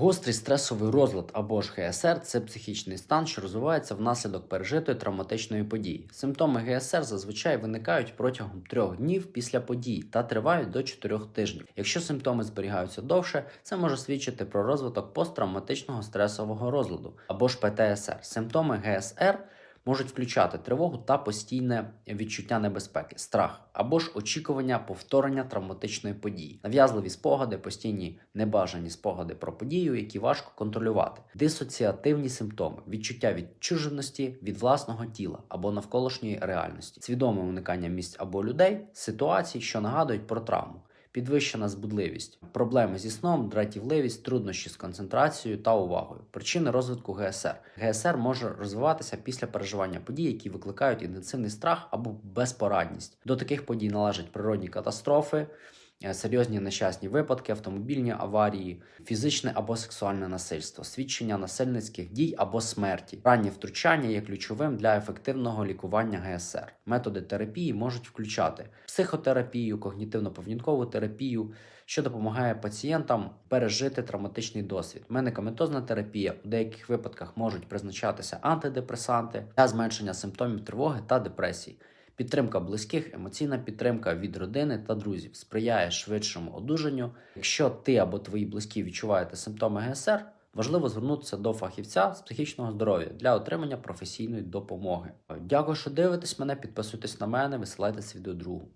Гострий стресовий розлад або ж ГСР це психічний стан, що розвивається внаслідок пережитої травматичної події. Симптоми ГСР зазвичай виникають протягом трьох днів після події та тривають до 4 тижнів. Якщо симптоми зберігаються довше, це може свідчити про розвиток посттравматичного стресового розладу або ж ПТСР. Симптоми ГСР можуть включати тривогу та постійне відчуття небезпеки, страх або ж очікування повторення травматичної події, нав'язливі спогади, постійні небажані спогади про подію, які важко контролювати, дисоціативні симптоми, відчуття відчуженості від власного тіла або навколишньої реальності, свідоме уникання місць або людей, ситуацій, що нагадують про травму. Підвищена збудливість, проблеми зі сном, дратівливість, труднощі з концентрацією та увагою. Причини розвитку ГСР. ГСР може розвиватися після переживання подій, які викликають інтенсивний страх або безпорадність. До таких подій належать природні катастрофи, серйозні нещасні випадки, автомобільні аварії, фізичне або сексуальне насильство, свідчення насильницьких дій або смерті. Раннє втручання є ключовим для ефективного лікування ГСР. Методи терапії можуть включати психотерапію, когнітивно-поведінкову терапію, що допомагає пацієнтам пережити травматичний досвід. Медикаментозна терапія у деяких випадках можуть призначатися антидепресанти для зменшення симптомів тривоги та депресії. Підтримка близьких, емоційна підтримка від родини та друзів сприяє швидшому одужанню. Якщо ти або твої близькі відчуваєте симптоми ГСР, важливо звернутися до фахівця з психічного здоров'я для отримання професійної допомоги. Дякую, що дивитесь мене, підписуйтесь на мене, висилайте свій до другу.